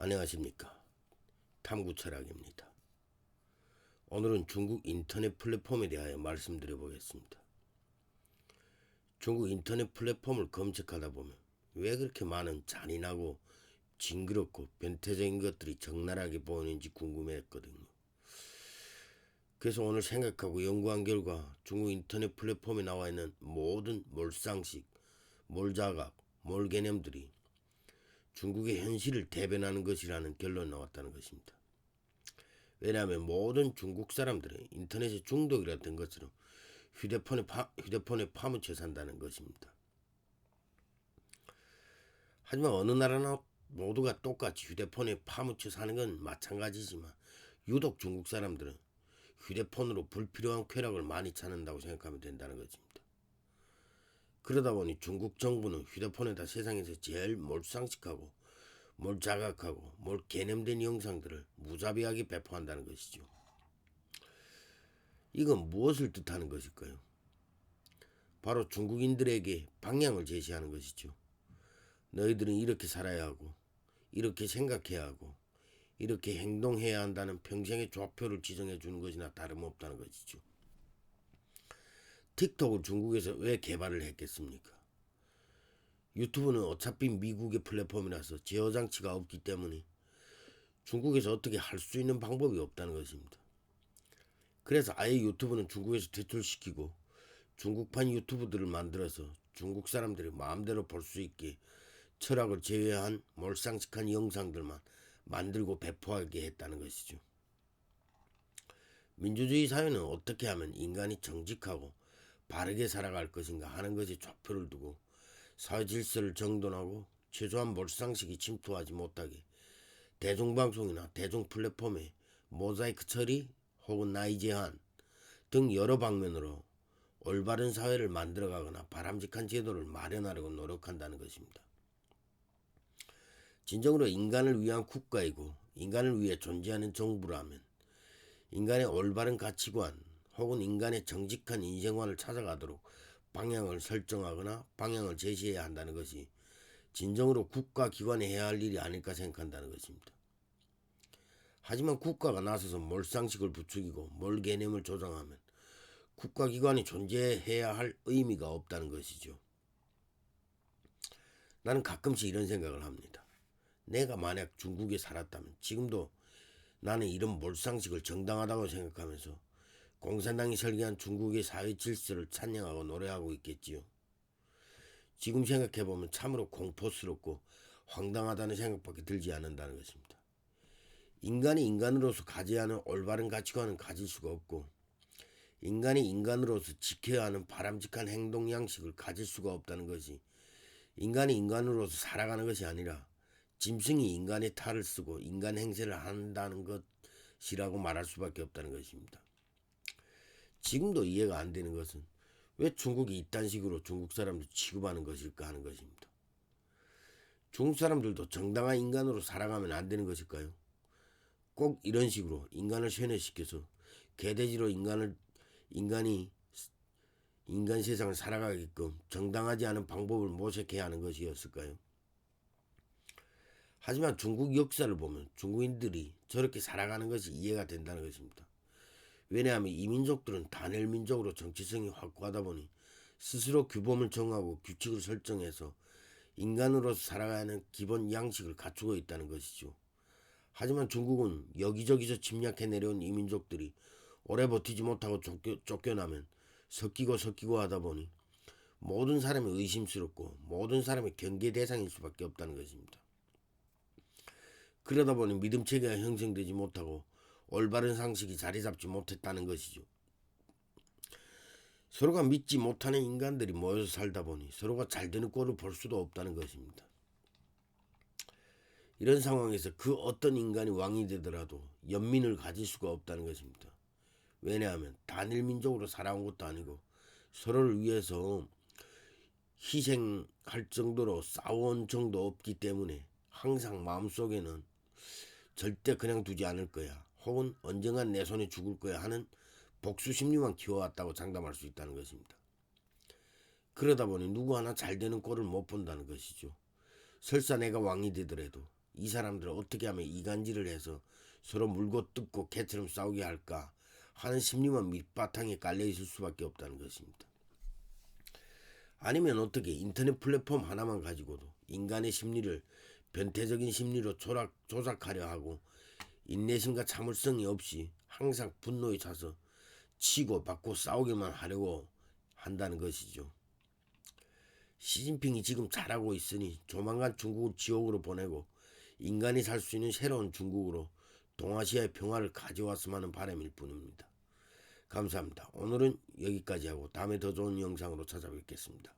안녕하십니까. 탐구 철학입니다. 오늘은 중국 인터넷 플랫폼에 대하여 말씀드려 보겠습니다. 중국 인터넷 플랫폼을 검색하다 보면 왜 그렇게 많은 잔인하고 징그럽고 변태적인 것들이 적나라하게 보이는지 궁금했거든요. 그래서 오늘 생각하고 연구한 결과 중국 인터넷 플랫폼에 나와 있는 모든 몰상식, 몰자각, 몰개념들이 중국의 현실을 대변하는 것이라는 결론이 나왔다는 것입니다. 왜냐하면 모든 중국 사람들은 인터넷에 중독이라 된 것처럼 휴대폰에, 파, 휴대폰에 파묻혀 산다는 것입니다. 하지만 어느 나라나 모두가 똑같이 휴대폰에 파묻혀 사는 건 마찬가지지만 유독 중국 사람들은 휴대폰으로 불필요한 쾌락을 많이 찾는다고 생각하면 된다는 것입니다. 그러다 보니 중국 정부는 휴대폰에다 세상에서 제일 몰상식하고 몰 자각하고 몰 개념된 영상들을 무자비하게 배포한다는 것이죠. 이건 무엇을 뜻하는 것일까요? 바로 중국인들에게 방향을 제시하는 것이죠. 너희들은 이렇게 살아야 하고, 이렇게 생각해야 하고, 이렇게 행동해야 한다는 평생의 좌표를 지정해 주는 것이나 다름없다는 것이죠. 틱톡을 중국에서 왜 개발을 했겠습니까? 유튜브는 어차피 미국의 플랫폼이라서 제어 장치가 없기 때문에 중국에서 어떻게 할 수 있는 방법이 없다는 것입니다. 그래서 아예 유튜브는 중국에서 퇴출시키고 중국판 유튜브들을 만들어서 중국 사람들이 마음대로 볼 수 있게 철학을 제외한 몰상식한 영상들만 만들고 배포하게 했다는 것이죠. 민주주의 사회는 어떻게 하면 인간이 정직하고 바르게 살아갈 것인가 하는 것에 좌표를 두고 사회 질서를 정돈하고 최소한 몰상식이 침투하지 못하게 대중방송이나 대중 플랫폼에 모자이크 처리 혹은 나이 제한 등 여러 방면으로 올바른 사회를 만들어가거나 바람직한 제도를 마련하려고 노력한다는 것입니다. 진정으로 인간을 위한 국가이고 인간을 위해 존재하는 정부라면 인간의 올바른 가치관 혹은 인간의 정직한 인생관을 찾아가도록 방향을 설정하거나 방향을 제시해야 한다는 것이 진정으로 국가기관이 해야 할 일이 아닐까 생각한다는 것입니다. 하지만 국가가 나서서 몰상식을 부추기고 몰 개념을 조장하면 국가기관이 존재해야 할 의미가 없다는 것이죠. 나는 가끔씩 이런 생각을 합니다. 내가 만약 중국에 살았다면 지금도 나는 이런 몰상식을 정당하다고 생각하면서 공산당이 설계한 중국의 사회 질서를 찬양하고 노래하고 있겠지요. 지금 생각해보면 참으로 공포스럽고 황당하다는 생각밖에 들지 않는다는 것입니다. 인간이 인간으로서 가져야 하는 올바른 가치관은 가질 수가 없고 인간이 인간으로서 지켜야 하는 바람직한 행동 양식을 가질 수가 없다는 것이 인간이 인간으로서 살아가는 것이 아니라 짐승이 인간의 탈을 쓰고 인간 행세를 한다는 것이라고 말할 수밖에 없다는 것입니다. 지금도 이해가 안 되는 것은 왜 중국이 이딴 식으로 중국 사람들 취급하는 것일까 하는 것입니다. 중국 사람들도 정당한 인간으로 살아가면 안 되는 것일까요? 꼭 이런 식으로 인간을 쇠뇌시켜서 개돼지로 인간을 인간이 인간 세상을 살아가게끔 정당하지 않은 방법을 모색해야 하는 것이었을까요? 하지만 중국 역사를 보면 중국인들이 저렇게 살아가는 것이 이해가 된다는 것입니다. 왜냐하면 이 민족들은 단일 민족으로 정치성이 확고하다 보니 스스로 규범을 정하고 규칙을 설정해서 인간으로서 살아가야 하는 기본 양식을 갖추고 있다는 것이죠. 하지만 중국은 여기저기서 침략해 내려온 이 민족들이 오래 버티지 못하고 쫓겨, 쫓겨나면 섞이고 섞이고 하다 보니 모든 사람이 의심스럽고 모든 사람의 경계 대상일 수밖에 없다는 것입니다. 그러다 보니 믿음 체계가 형성되지 못하고 올바른 상식이 자리 잡지 못했다는 것이죠. 서로가 믿지 못하는 인간들이 모여서 살다 보니 서로가 잘 되는 꼴을 볼 수도 없다는 것입니다. 이런 상황에서 그 어떤 인간이 왕이 되더라도 연민을 가질 수가 없다는 것입니다. 왜냐하면 단일 민족으로 살아온 것도 아니고 서로를 위해서 희생할 정도로 싸운 정도 없기 때문에 항상 마음속에는 절대 그냥 두지 않을 거야. 혹은 언젠간 내 손에 죽을 거야 하는 복수 심리만 키워왔다고 장담할 수 있다는 것입니다. 그러다 보니 누구 하나 잘 되는 꼴을 못 본다는 것이죠. 설사 내가 왕이 되더라도 이 사람들을 어떻게 하면 이간질을 해서 서로 물고 뜯고 개처럼 싸우게 할까 하는 심리만 밑바탕에 깔려 있을 수밖에 없다는 것입니다. 아니면 어떻게 인터넷 플랫폼 하나만 가지고도 인간의 심리를 변태적인 심리로 조작, 조작하려 하고 인내심과 참을성이 없이 항상 분노에 차서 치고 받고 싸우기만 하려고 한다는 것이죠. 시진핑이 지금 잘하고 있으니 조만간 중국을 지옥으로 보내고 인간이 살 수 있는 새로운 중국으로 동아시아의 평화를 가져왔으면 하는 바람일 뿐입니다. 감사합니다. 오늘은 여기까지 하고 다음에 더 좋은 영상으로 찾아뵙겠습니다.